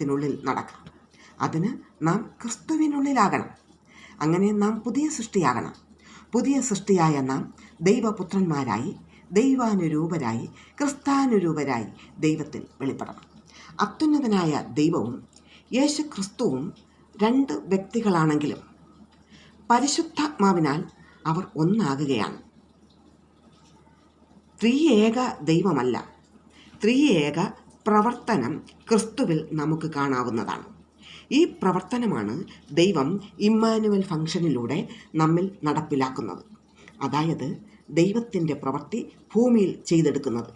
ത്തിനുള്ളിൽ നടക്കാം അതിന് നാം ക്രിസ്തുവിനുള്ളിലാകണം. അങ്ങനെ നാം പുതിയ സൃഷ്ടിയാകണം. പുതിയ സൃഷ്ടിയായ നാം ദൈവപുത്രന്മാരായി ദൈവാനുരൂപരായി ക്രിസ്താനുരൂപരായി ദൈവത്തിൽ വെളിപ്പെടണം. അത്യുന്നതനായ ദൈവവും യേശു ക്രിസ്തുവും രണ്ട് വ്യക്തികളാണെങ്കിലും പരിശുദ്ധാത്മാവിനാൽ അവർ ഒന്നാകുകയാണ്. ത്രിയേക ദൈവമല്ല ത്രിയേക പ്രവർത്തനം ക്രിസ്തുവിൽ നമുക്ക് കാണാവുന്നതാണ്. ഈ പ്രവർത്തനമാണ് ദൈവം ഇമ്മാനുവൽ ഫംഗ്ഷനിലൂടെ നമ്മിൽ നടപ്പിലാക്കുന്നത്. അതായത് ദൈവത്തിന്റെ പ്രവൃത്തി ഭൂമിയിൽ ചെയ്തെടുക്കുന്നത്.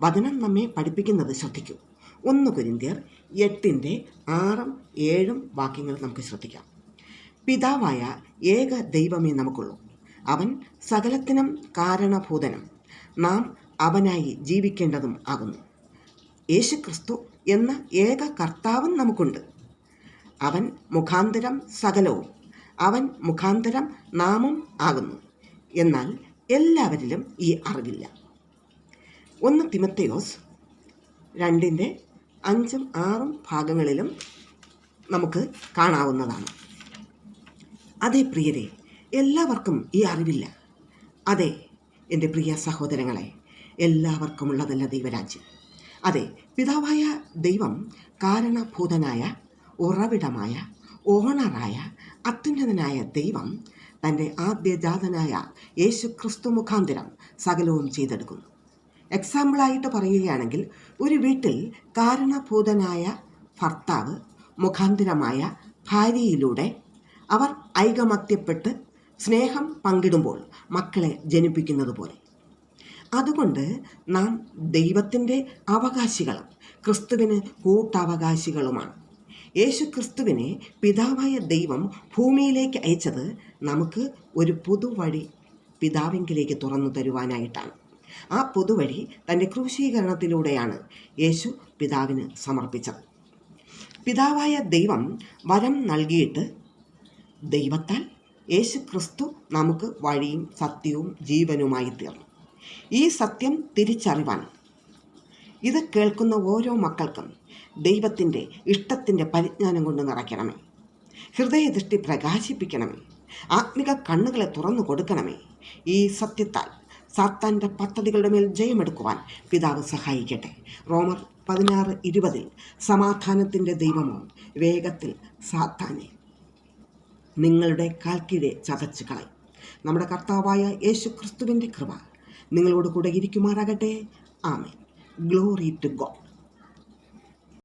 വചനം നമ്മെ പഠിപ്പിക്കുന്നത് ശ്രദ്ധിക്കൂ. ഒന്ന് കുരിന്തിയർ എട്ടിന്റെ ആറും ഏഴും വാക്യങ്ങൾ നമുക്ക് ശ്രദ്ധിക്കാം. പിതാവായ ഏക ദൈവമേ നമുക്കുള്ളൂ. അവൻ സകലത്തിനും കാരണഭൂതനും. നാം അവനായി ജീവിക്കേണ്ടതും ആകുന്നു. യേശുക്രിസ്തു എന്ന ഏക കർത്താവും നമുക്കുണ്ട്. അവൻ മുഖാന്തരം സകലവും അവൻ മുഖാന്തരം നാമം ആകുന്നു. എന്നാൽ എല്ലാവരിലും ഈ അറിവില്ല. ഒന്ന് തിമത്തയോസ് രണ്ടിന്റെ അഞ്ചും ആറും ഭാഗങ്ങളിലും നമുക്ക് കാണാവുന്നതാണ്. അതെ പ്രിയരെ എല്ലാവർക്കും ഈ അറിവില്ല. അതെ എന്റെ പ്രിയ സഹോദരങ്ങളെ എല്ലാവർക്കുമുള്ളതല്ല ദൈവരാജ്യം. അതെ പിതാവായ ദൈവം കാരണഭൂതനായ ഉറവിടമായ ഓണറായ അത്യുന്നതനായ ദൈവം തന്റെ ആദ്യജാതനായ യേശു ക്രിസ്തു മുഖാന്തരം സകലവും ചെയ്തെടുക്കുന്നു. എക്സാമ്പിളായിട്ട് പറയുകയാണെങ്കിൽ ഒരു വീട്ടിൽ കാരണഭൂതനായ ഭർത്താവ് മുഖാന്തരമായ ഭാര്യയിലൂടെ അവർ ഐകമത്യപ്പെട്ട് സ്നേഹം പങ്കിടുമ്പോൾ മക്കളെ ജനിപ്പിക്കുന്നത് പോലെ അതുകൊണ്ട് നാം ദൈവത്തിന്റെ അവകാശികളും ക്രിസ്തുവിന് കൂട്ടവകാശികളുമാണ്. യേശു ക്രിസ്തുവിനെ പിതാവായ ദൈവം ഭൂമിയിലേക്ക് അയച്ചത് നമുക്ക് ഒരു പുതുവഴി പിതാവിങ്കിലേക്ക് തുറന്നു തരുവാനായിട്ടാണ്. ആ പുതുവഴി തന്റെ ക്രൂശീകരണത്തിലൂടെയാണ് യേശു പിതാവിന് സമർപ്പിച്ചത്. പിതാവായ ദൈവം വരം നൽകിയിട്ട് ദൈവത്താൽ യേശു ക്രിസ്തു നമുക്ക് വഴിയും സത്യവും ജീവനുമായി തീർന്നു ഈ സത്യം തിരിച്ചറിവാൻ. ഇത് കേൾക്കുന്ന ഓരോ മക്കൾക്കും ദൈവത്തിന്റെ ഇഷ്ടത്തിന്റെ പരിജ്ഞാനം കൊണ്ട് നിറയ്ക്കണമേ. ഹൃദയദൃഷ്ടി പ്രകാശിപ്പിക്കണമേ. ആത്മിക കണ്ണുകളെ തുറന്നു കൊടുക്കണമേ. ഈ സത്യത്താൽ സാത്താന്റെ പദ്ധതികളുടെ മേൽ ജയമെടുക്കുവാൻ പിതാവ് സഹായിക്കട്ടെ. റോമർ പതിനാറ് ഇരുപതിൽ സമാധാനത്തിന്റെ ദൈവമോ വേഗത്തിൽ സാത്താനെ നിങ്ങളുടെ കാൽക്കീഴെ ചതച്ചു കളയും നമ്മുടെ കർത്താവായ യേശു ക്രിസ്തുവിന്റെ കൃപ നിങ്ങളോട് കൂടെ ഇരിക്കുമാറാകട്ടെ. ആമേൻ. Glory to God